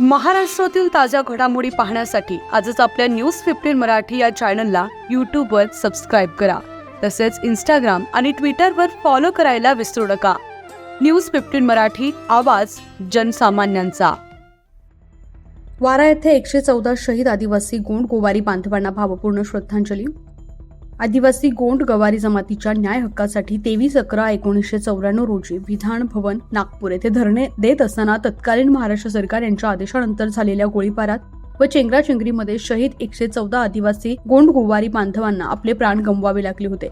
महाराष्ट्रातील ताज्या घडामोडी पाहण्यासाठी आजच आपल्या न्यूज फिफ्टीन मराठी या चॅनलला यूट्यूबवर सबस्क्राईब करा. तसेच इंस्टाग्राम आणि ट्विटरवर फॉलो करायला विसरू नका. न्यूज फिफ्टीन मराठी आवाज जनसामान्यांचा. वारा येथे एकशे चौदा शहीद आदिवासी गोंड गोवारी बांधवांना भावपूर्ण श्रद्धांजली. आदिवासी गोंड गवारी जमातीच्या न्याय हक्कासाठी तेवीस अकरा एकोणीसशे चौऱ्याण्णव रोजी विधान भवन नागपूर येथे धरणे देत असताना तत्कालीन महाराष्ट्र सरकार यांच्या आदेशानंतर झालेल्या गोळीबारात व चेंगराचेंगरीमध्ये शहीद एकशे चौदा आदिवासी गोंड गोवारी बांधवांना आपले प्राण गमवावे लागले होते.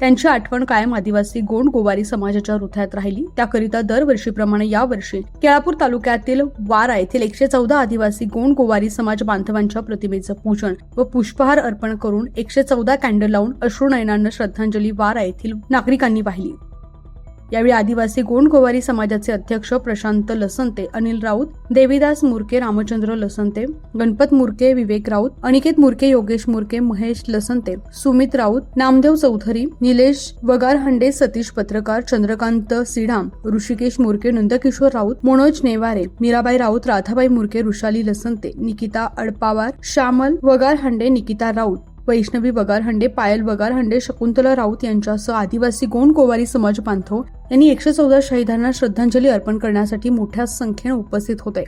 त्यांची आठवण कायम आदिवासी गोंड गोवारी समाजाच्या हृदयात राहिली. त्याकरिता दरवर्षीप्रमाणे यावर्षी केळापूर तालुक्यातील वारा येथील एकशे चौदा आदिवासी गोंड गोवारी समाज बांधवांच्या प्रतिमेचं पूजन व पुष्पहार अर्पण करून एकशे चौदा कॅन्डल लावून अश्रुनयनांना श्रद्धांजली वारा येथील नागरिकांनी वाहिली. यावेळी आदिवासी गोंड गोवारी समाजाचे अध्यक्ष प्रशांत लसंते अनिल राऊत देवीदास मुरके रामचंद्र लसंते गणपत मुरके विवेक राऊत अनिकेत मुरके योगेश मुरके महेश लसंते सुमित राऊत नामदेव चौधरी निलेश वगारहंडे सतीश पत्रकार चंद्रकांत सिडाम ऋषिकेश मुरके नंदकिशोर राऊत मनोज नेवारे मीराबाई राऊत राधाबाई मुरके ऋषाली लसंते निकिता अडपावार श्यामल वगारहंडे निकिता राऊत. वैष्णवी वगारहंडे पायल वगारहंडे शकुंतला राऊत यांच्यासह आदिवासी गोंड गोवारी समाज बांधव यांनी एकशे चौदा शहीदांना श्रद्धांजली अर्पण करण्यासाठी मोठ्या संख्येने उपस्थित होते.